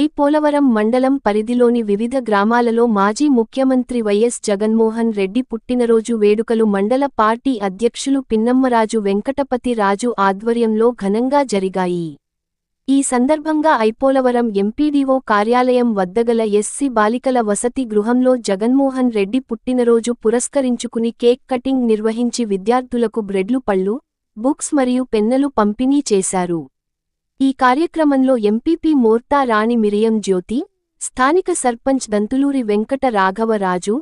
Why Polavaram మండలం పరిధిలోని వివిధ గ్రామాలలో మాజీ ముఖ్యమంత్రి వైఎస్ జగన్మోహన్ రెడ్డి పుట్టినరోజు వేడుకలు మండల పార్టీ అధ్యక్షులు పిన్నమ్మరాజు వెంకటపతి రాజు ఆధ్వర్యంలో ఘనంగా జరిగాయి. ఈ సందర్భంగా ఐపోలవరం ఎంపీడీఓ కార్యాలయం వద్దగల ఎస్సీ బాలికల వసతి గృహంలో జగన్మోహన్ రెడ్డి పుట్టినరోజు పురస్కరించుకుని కేక్ కటింగ్ నిర్వహించి విద్యార్థులకు బ్రెడ్లు పళ్ళు బుక్స్ మరియు పెన్నలు పంపిణీ చేశారు. ఈ కార్యక్రమంలో ఎంపీపీ మోర్తా రాణి మిరియం జ్యోతి స్థానిక సర్పంచ్ దంతులూరి వెంకట రాఘవరాజు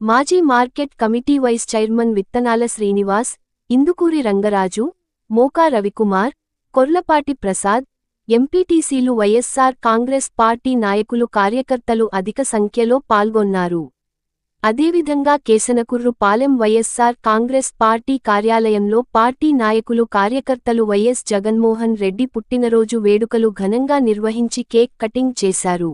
మాజీ మార్కెట్ కమిటీ వైస్ చైర్మన్ విత్తనాల శ్రీనివాస్ ఇందుకూరి రంగరాజు మోకా రవికుమార్ కొర్లపాటి ప్రసాద్ ఎంపీటీసీలు వైఎస్సార్ కాంగ్రెస్ పార్టీ నాయకులు కార్యకర్తలు అధిక సంఖ్యలో పాల్గొన్నారు. అదేవిధంగా Kesanakurru Palem YSR Congress party కార్యాలయంలో పార్టీ నాయకులు కార్యకర్తలు వైఎస్ జగన్మోహన్ రెడ్డి పుట్టినరోజు వేడుకలు ఘనంగా నిర్వహించి కేక్ కటింగ్ చేశారు.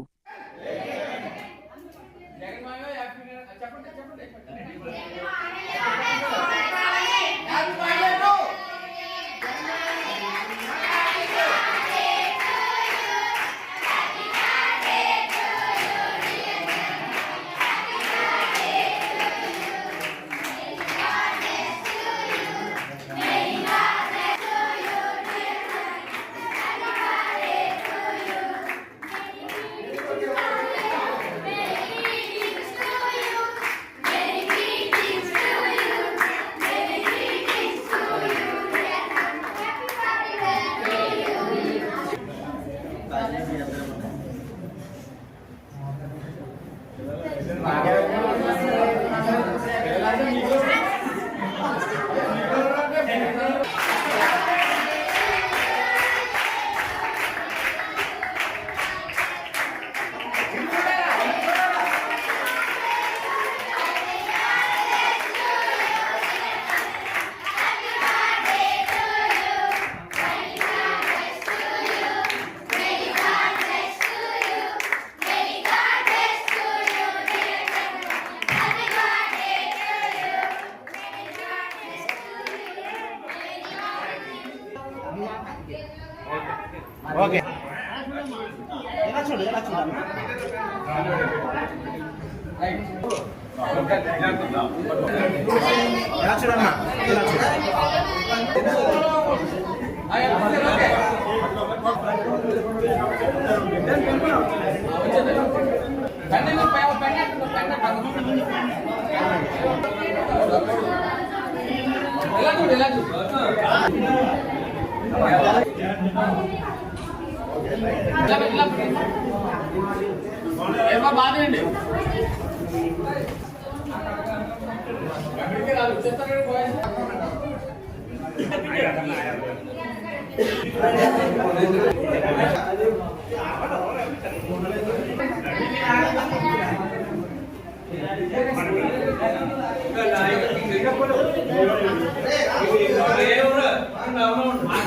ఓకే ఎలా చూడు ఎలా చూడాలి ఎలా చూడమ్మా ఎలా చూడాలి ఏమో బాధండి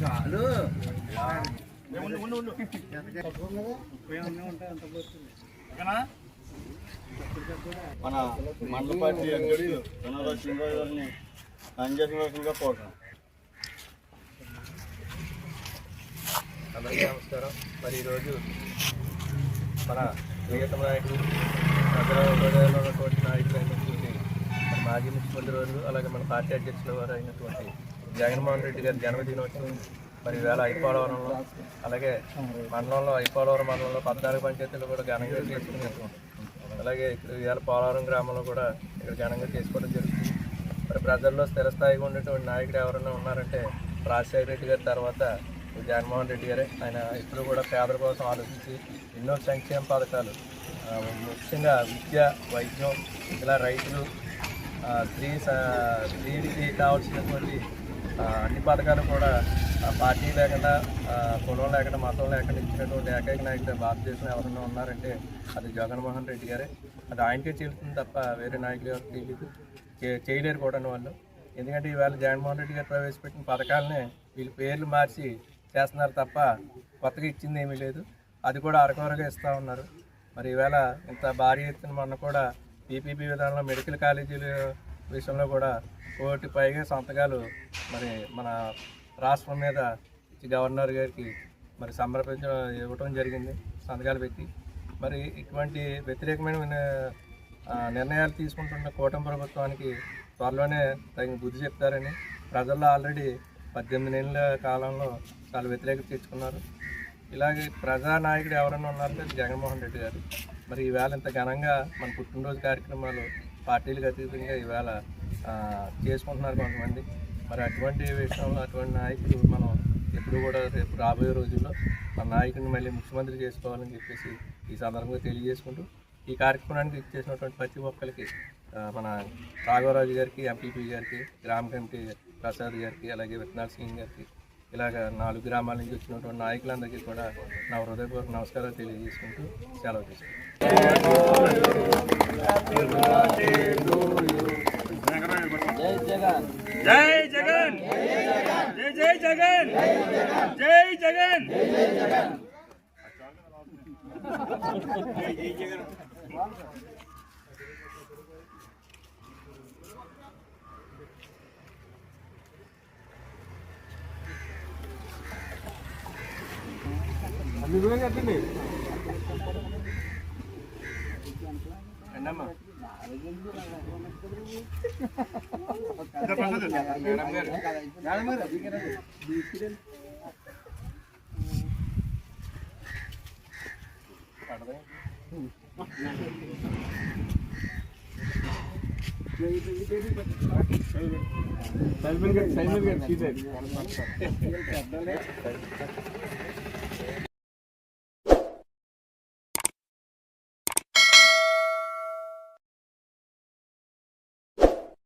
చాలు మన మండల పార్టీ అంగడి కన్నడ శ్రీనివాస్ గారిని పనిచేసిన పోతాం అందరికీ నమస్కారం. మరి ఈరోజు మన ప్రియతమ నాయకుడు హైదరాబాద్లో ఉన్నటువంటి నాయకులు అయినటువంటి మన మాజీ ముఖ్యమంత్రి వారు అలాగే మన పార్టీ అధ్యక్షుల వారు అయినటువంటి జగన్మోహన్ రెడ్డి గారి జన్మదినోత్సవం మరి వేళ ఐపోలవరంలో అలాగే మండలంలో ఐపోలవరం మండలంలో పద్నాలుగు పంచాయతీలు కూడా ఘనంగా చేసుకునేటువంటి అలాగే ఇక్కడ ఇవాళ పోలవరం గ్రామంలో కూడా ఇక్కడ ఘనంగా చేసుకోవడం జరుగుతుంది. మరి ప్రజల్లో స్థిరస్థాయిగా ఉండేటువంటి నాయకుడు ఎవరైనా ఉన్నారంటే రాజశేఖర రెడ్డి గారి తర్వాత జగన్మోహన్ రెడ్డి గారే. ఆయన ఇప్పుడు కూడా పేదల కోసం ఆలోచించి ఎన్నో సంక్షేమ పథకాలు ముఖ్యంగా విద్య వైద్యం ఇలా రైతులు స్త్రీ స- స్త్రీకి కావాల్సినటువంటి అన్ని పథకాలు కూడా పార్టీ లేకుండా కులం లేకుండా మతం లేకుండా ఇచ్చినటువంటి ఏకైక నాయకుడు భారతదేశంలో ఎవరైనా ఉన్నారంటే అది జగన్మోహన్ రెడ్డి గారే. అది ఆయనకే చెల్లుతుంది తప్ప వేరే నాయకులు ఎవరికి తెలియదు చే- చేయలేరు కూడా వాళ్ళు. ఎందుకంటే ఈవేళ జగన్మోహన్ రెడ్డి గారు ప్రవేశపెట్టిన పథకాలనే వీళ్ళ పేర్లు మార్చి చేస్తున్నారు తప్ప కొత్తగా ఇచ్చింది ఏమీ లేదు. అది కూడా అరకొరగా ఇస్తూ ఉన్నారు. మరి ఈవేళ ఇంత భారీ ఎత్తున మొన్న కూడా పీపీపీ విధానంలో మెడికల్ కాలేజీల విషయంలో కూడా కోటి పైగా సంతకాలు మరి మన రాష్ట్రం మీద ఇచ్చి గవర్నర్ గారికి మరి సమర్పించడం ఇవ్వటం జరిగింది. సంతకాలు పెట్టి మరి ఇటువంటి వ్యతిరేకమైన నిర్ణయాలు తీసుకుంటున్న కూటమి ప్రభుత్వానికి త్వరలోనే తగిన బుద్ధి చెప్తారని ప్రజల్లో ఆల్రెడీ పద్దెనిమిది నెలల కాలంలో చాలా వ్యతిరేకత తెచ్చుకున్నారు. ఇలాగే ప్రజానాయకుడు ఎవరైనా ఉన్నారంటే జగన్మోహన్ రెడ్డి గారు. మరి ఈవేళ ఇంత ఘనంగా మన పుట్టినరోజు కార్యక్రమాలు పార్టీలకు అతీతంగా ఈవేళ చేసుకుంటున్నారు కొంతమంది. మరి అటువంటి విషయంలో అటువంటి నాయకులు మనం ఎప్పుడు కూడా రేపు రాబోయే రోజుల్లో మన నాయకుడిని మళ్ళీ ముఖ్యమంత్రి చేసుకోవాలని చెప్పేసి ఈ సందర్భంగా తెలియజేసుకుంటూ ఈ కార్యక్రమానికి ఇచ్చేసినటువంటి ప్రతి ఒక్కరికి మన రాఘవరాజు గారికి ఎంపీపీ గారికి గ్రామ కమిటీ ప్రసాద్ గారికి అలాగే విత్తనాల్ సింగ్ గారికి ఇలాగ నాలుగు గ్రామాల నుంచి వచ్చినటువంటి నాయకులందరికీ కూడా నా హృదయపూర్వక నమస్కారాలు తెలియజేసుకుంటూ సెలవు తీసుకుంటాను జై జగన్ జై జై జగన్ జై జగన్. ఏంటమ్మా సైమన్ గారు సైమన్ గారు